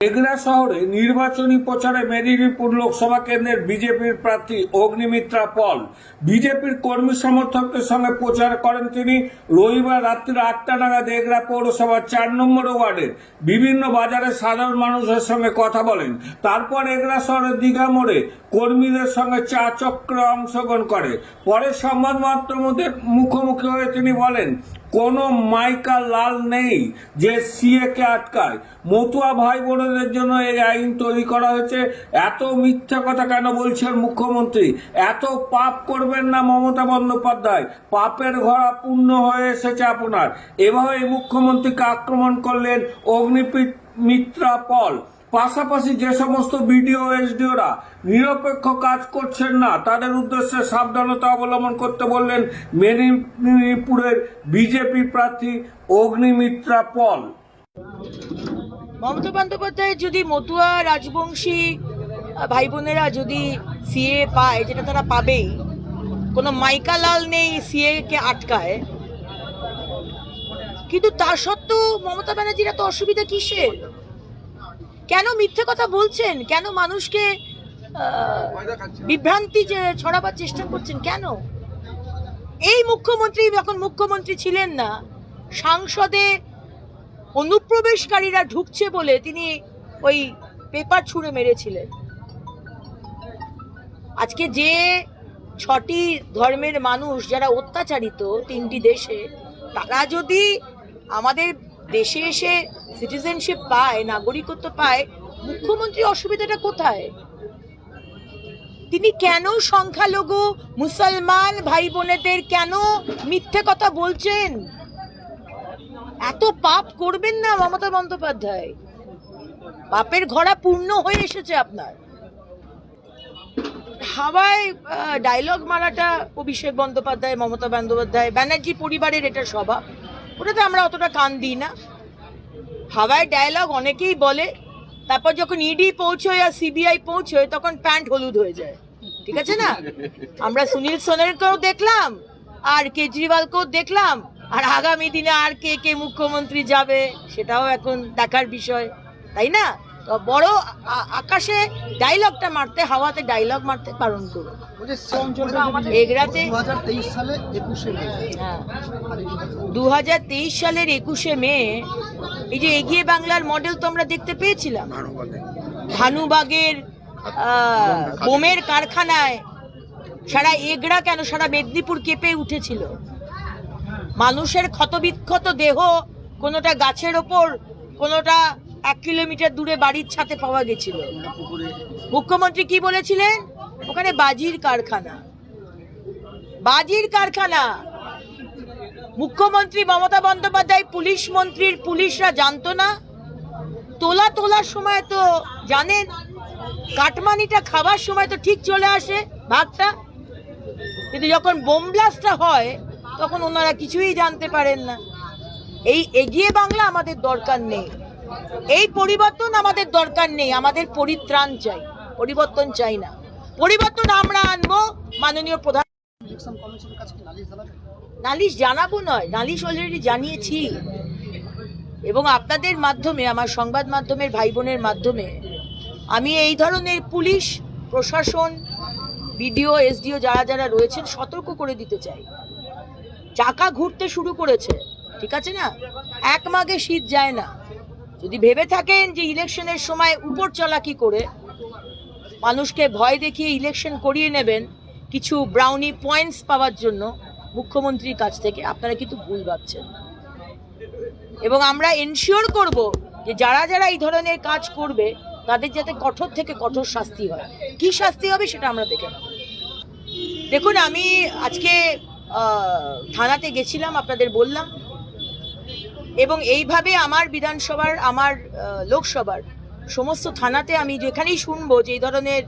এগরা শহরে নির্বাচনী প্রচারে মেদিনীপুর লোকসভা কেন্দ্রের বিজেপির প্রার্থী অগ্নিমিত্রা পল। বিজেপির কর্মী সমর্থকদের সঙ্গে প্রচার করেন তিনি। রবিবার রাত্রি আটটা নাগাদ এগরা পৌরসভার চার নম্বর ওয়ার্ডের বিভিন্ন বাজারে সাধারণ মানুষের সঙ্গে কথা বলেন। তারপর এগরা শহরের দীঘা মোড়ে কর্মীদের সঙ্গে চা চক্রে অংশগ্রহণ করে। পরে সংবাদ মাধ্যমদের মুখোমুখি হয়ে তিনি বলেন কোনো মাইকা লাল নেই যে সিএ কে আটকায়। মতুয়া ভাই বোনদের জন্য এই আইন তৈরি করা হয়েছে। এত মিথ্যা কথা কেন বলছেন মুখ্যমন্ত্রী? এত পাপ করবেন না মমতা বন্দ্যোপাধ্যায়। পাপের ঘোড়া পূর্ণ হয়ে এসেছে আপনার। এভাবে মুখ্যমন্ত্রীকে আক্রমণ করলেন অগ্নিপীঠ মিত্রা পল পাশাপাশি যে সমস্ত বিডিও, এসডিওরা নিরপেক্ষ কাজ করছেন না, তাদের উদ্দেশ্যে সাবধানতা অবলম্বন করতে বললেন মেদিনীপুরের বিজেপি প্রার্থী অগ্নিমিত্রা পল মমতা বন্দ্যোপাধ্যায় যদি মতুয়া রাজবংশী ভাই বোনেরা যদি সিএ পায়, যেটা তারা পাবেই, কোনো মাইকালাল নেই সিএ কে আটকায় কিন্তু তা সত্ত্বেও মমতা ব্যানার্জির এত অসুবিধা কিসের? কেন মিথ্যে কথা বলছেন? কেন মানুষকে বিভ্রান্তি যে ছড়াবার চেষ্টা করছেন? কেন? এই মুখ্যমন্ত্রী যখন মুখ্যমন্ত্রী ছিলেন না, সাংসদে অনুপ্রবেশকারীরা ঢুকছে বলে তিনি ওই পেপার ছুঁড়ে মেরেছিলেন। আজকে যে ছটি ধর্মের মানুষ যারা অত্যাচারিত তিনটি দেশে, তারা যদি আমাদের দেশে এসে সিটিজেনশিপ পায়, নাগরিকত্ব পায়, মুখ্যমন্ত্রী অসুবিধাটা কোথায়? তিনি কেন সংখ্যালঘু, মুসলমান ভাই বোনেদের কেন মিথ্যে কথা বলছেন? এত পাপ করবেন না মমতা বন্দ্যোপাধ্যায়। পাপের ঘোড়া পূর্ণ হয়ে এসেছে আপনার। হাওয়ায় ডায়লগ মারাটা অভিষেক বন্দ্যোপাধ্যায়, মমতা বন্দ্যোপাধ্যায়, ব্যানার্জি পরিবারের এটা স্বভাব। ওটাতে আমরা অতটা কান দিই না। হাওয়ায় ডায়লগ অনেকেই বলে, তারপর যখন ইডি পৌঁছয় আর সিবিআই পৌঁছয়, তখন প্যান্ট হলুদ হয়ে যায়। ঠিক আছে না? আমরা সুনীল সোনেরকেও দেখলাম, আর কেজরিওয়ালকেও দেখলাম, আর আগামী দিনে আর কে কে মুখ্যমন্ত্রী যাবে, সেটাও এখন দেখার বিষয়, তাই না? বড় আকাশে ডায়লগটা মারতে হাওয়াতে ডায়লগ মারতে বারণ করুন এগরাতে দু হাজার তেইশ সালের একুশে মে এই যে এগিয়ে বাংলার মডেল তো আমরা দেখতে পেয়েছিলাম। ধানুবাগের আহ, বোমের কারখানায় সারা এগড়া কেন সারা মেদিনীপুর কেঁপে উঠেছিল। মানুষের ক্ষতবিক্ষত দেহ কোনোটা গাছের ওপর কোনোটা এক কিলোমিটার দূরে বাড়ির ছাতে পাওয়া গেছিল। মুখ্যমন্ত্রী কি বলেছিলেন? ওখানে বাজির কারখানা। বাজির কারখানা। মুখ্যমন্ত্রী মমতা বন্দ্যোপাধ্যায় পুলিশ মন্ত্রীর পুলিশরা জানতো না। তোলা তোলার সময় তো জানেন, কাটমানিটা খাবার সময় তো ঠিক চলে আসে ভাগটা কিন্তু যখন বোম ব্লাস্টটা হয়, তখন ওনারা কিছুই জানতে পারেন না। এই এগিয়ে বাংলা আমাদের দরকার নেই। এই পরিবর্তন আমাদের দরকার নেই, আমাদের পরিত্রাণ চাই, পরিবর্তন চাই না। পরিবর্তন আমরা আনব, মাননীয় প্রধান নালিশ জানাব নয়, নালিশ অলরেডি জানিয়েছি। এবং আপনাদের মাধ্যমে, আমার সংবাদ মাধ্যমের ভাই বোনের মাধ্যমে, আমি এই ধরনের পুলিশ, প্রশাসন, বিডিও, এসডিও যারা যারা রয়েছেন, সতর্ক করে দিতে চাই। চাকা ঘুরতে শুরু করেছে, ঠিক আছে না? এক মাগে শীত যায় না। যদি ভেবে থাকেন যে ইলেকশনের সময় উপর চলাকি করে, মানুষকে ভয় দেখিয়ে ইলেকশন করিয়ে নেবেন কিছু ব্রাউনি পয়েন্টস পাওয়ার জন্য মুখ্যমন্ত্রীর কাছ থেকে, আপনারা কিন্তু ভুল ভাবছেন। এবং আমরা এনশিওর করব যে যারা যারা এই ধরনের কাজ করবে, তাদের যাতে কঠোর থেকে কঠোর শাস্তি হয়। কি শাস্তি হবে সেটা আমরা দেখে দেখুন, আমি আজকে থানাতে গেছিলাম, আপনাদের বললাম। এবং এইভাবে আমার বিধানসভার, আমার লোকসভার সমস্ত থানাতে আমি যেখানেই শুনব যে এই ধরনের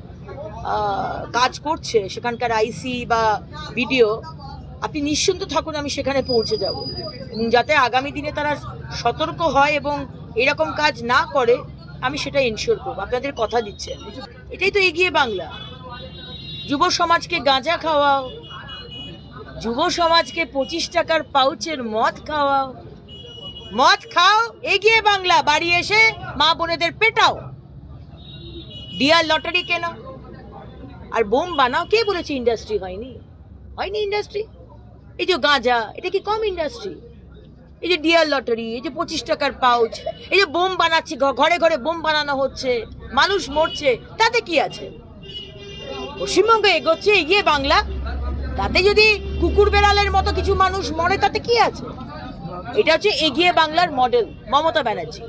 কাজ করছে, সেখানকার আইসি বা বিডিও, আপনি নিশ্চিন্ত থাকুন আমি সেখানে পৌঁছে যাব। যাতে আগামী দিনে তারা সতর্ক হয় এবং এরকম কাজ না করে, আমি সেটা এনশিওর করব। আপনাদের কথা দিচ্ছেন এটাই তো এগিয়ে বাংলা। যুব সমাজকে গাঁজা খাওয়াও, যুব সমাজকে পঁচিশ টাকার পাউচের মদ খাওয়াও মদ খাও, এগিয়ে বাংলা, বাড়ি এসে মা বোনেদের পেটাও। ডিয়ার লটারি কেনা? আর বোম বানাও, কে বলেছে ইন্ডাস্ট্রি হয়নি? হয়নি ইন্ডাস্ট্রি এই যে গাঁজা, এটা কি কম ইন্ডাস্ট্রি এই যে ডিয়ার লটারি, এই যে পঁচিশ টাকার পাউচ এই যে বোম বানাচ্ছি ঘরে ঘরে বোম বানানো হচ্ছে, মানুষ মরছে, তাতে কি আছে? পশ্চিমবঙ্গে এগোচ্ছে, এগিয়ে বাংলা, তাতে যদি কুকুর বেড়ালের মতো কিছু মানুষ মরে, তাতে কি আছে? এটা হচ্ছে এগিয়ে বাংলার মডেল মমতা ব্যানার্জি।